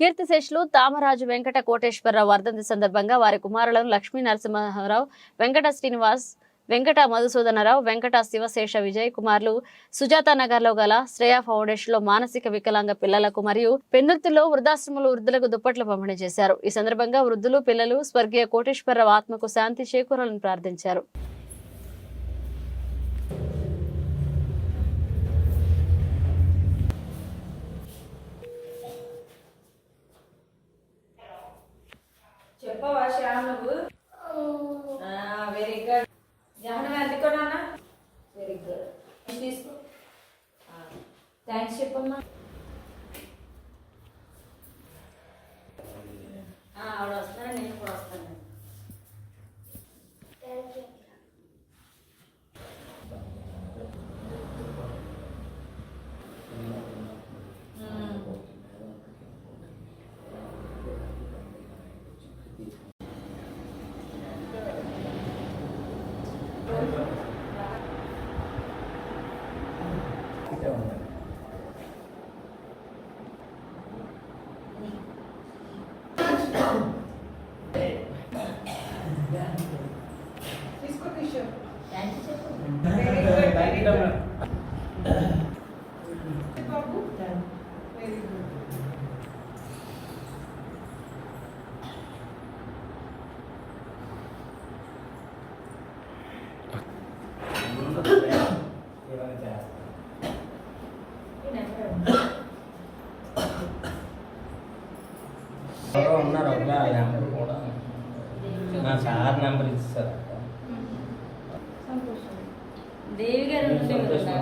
కీర్తిశేషులు తామరాజు వెంకట కోటేశ్వరరావు వర్ధంతి సందర్భంగా వారి కుమారులను లక్ష్మీ నరసింహారావు వెంకట శ్రీనివాస్ వెంకట మధుసూదనరావు వెంకట శివశేష విజయ్ కుమార్లు సుజాత నగర్లో గల శ్రేయా ఫౌండేషన్లో మానసిక వికలాంగ పిల్లలకు మరియు పెందుర్తిలో వృద్ధాశ్రమంలో వృద్ధులకు దుప్పట్లు పంపిణీ చేశారు. ఈ సందర్భంగా వృద్ధులు పిల్లలు స్వర్గీయ కోటేశ్వరరావు ఆత్మకు శాంతి చేకూరాలని ప్రార్థించారు. చెప్పవా శ్యామ్ నువ్వు. వెరీ గుడ్ జహనం ఎందుకో నాన్న. వెరీ గుడ్ తీసుకో? థ్యాంక్స్ చెప్పమ్మా. తీసుకో కిషోర్ థ్యాంక్ యూ చెప్పు వెరీ గుడ్ వెరీ గుడ్ బాబు వెరీ గుడ్ ఎవరో ఉన్నారు అబ్బా ఆ నెంబర్ కూడా. నా సార్ నెంబర్ ఇస్తారు దేవి గారు సంతోషం.